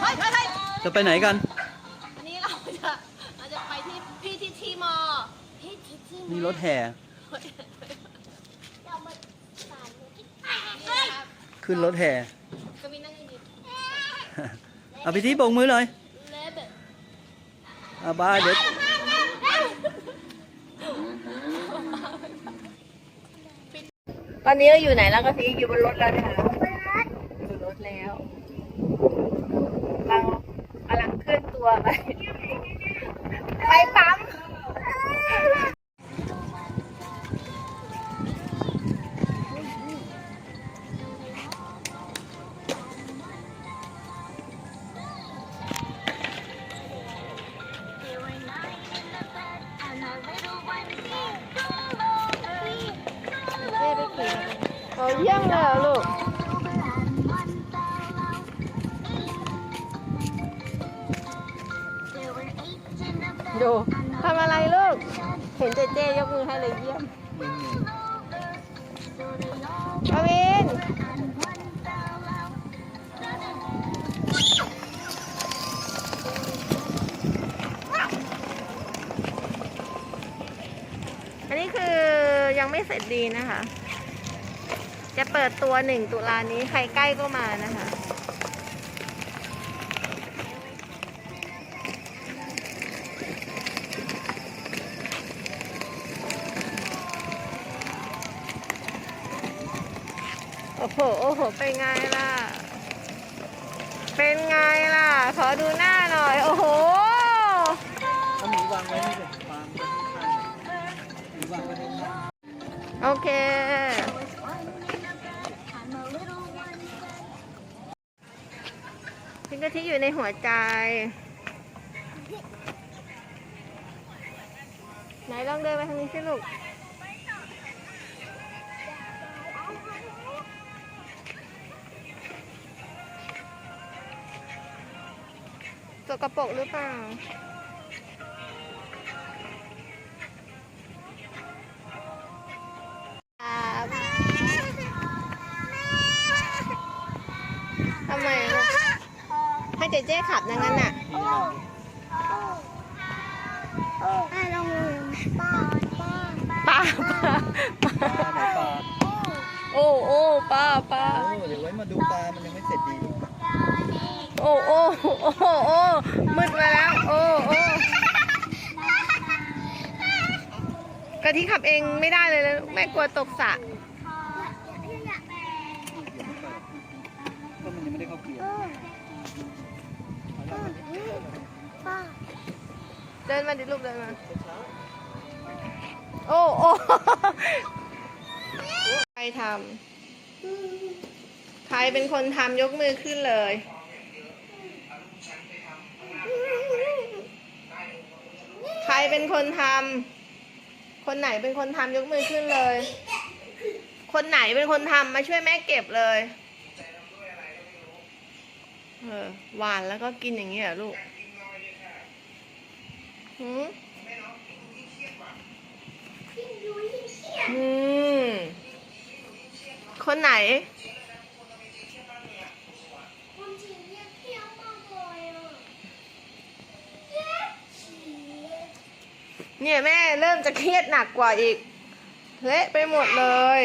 เฮ้ยเฮ้ยเฮ้ยจะไปไหนกัน วันนี้เราจะเราจะไปที่พี่ที่ทีมอพี่ที่ทีมอนี่รถแห่ เรามาสานที่นี่นะครับขึ้นรถแห่ ก็มีนั่งอยู่เอาพิธีโบกมือเลยเลเบเอาบายเดี๋ยวตอนนี้เราอยู่ไหนแล้วก็พี่อยู่บนรถแล้วนะคะอยู่รถแล้วเรากำลัง เคลื่อนตัวไปไปปั๊มเอาเยี่ยมเลยเห อลูกดูทำอะไรลูก เห็นเจเจยกมือให้เลยเยี่ยมอาวินอันนี้คือยังไม่เสร็จดีนะคะ จะเปิดตัวหนึ่งตุลานี้ใครใกล้ก็มานะคะ โอ้โห โอ้โห เป็นไงล่ะ เป็นไงล่ะ ขอดูหน้าหน่อย โอ้โหเอาหมีวางไว้นี่เลยวางไว้ข้างๆหมีวางไว้ข้างโอเค พิงกะทิอยู่ในหัวใจ ไหนลองเดินไปทางนี้สิลูก สกปรกหรือเปล่าครับทำไมอะลูกให้เจเจ๊ขับนะงั้นน่ะป้าป้าปลาไหนปลาโอ้โอ้ป้าป้าโอ้เดี๋ยวไว้มาดูปลามันยังไม่เสร็จดี โอ้โอ้โอ้โอ้มืดมาแล้ว โอ้โอ้กะทิขับเองไม่ได้เลยนะแม่กลัวตกสระก็มันยังไม่ได้เข้าเกียร์เดินมาดิลูกเดินมา โอ้โอ้ใครทำใครเป็นคนทำยกมือขึ้นเลย ใคร เป็นคนทำ คนไหนเป็นคนทำยกมือขึ้นเลย คนไหนเป็นคนทำมาช่วยแม่เก็บเลย เออหวานแล้วก็กินอย่างนี้เหรอลูกหืมอืม คนไหน เนี่ยแม่เริ่มจะเครียดหนักกว่าอีกเละไปหมดเลย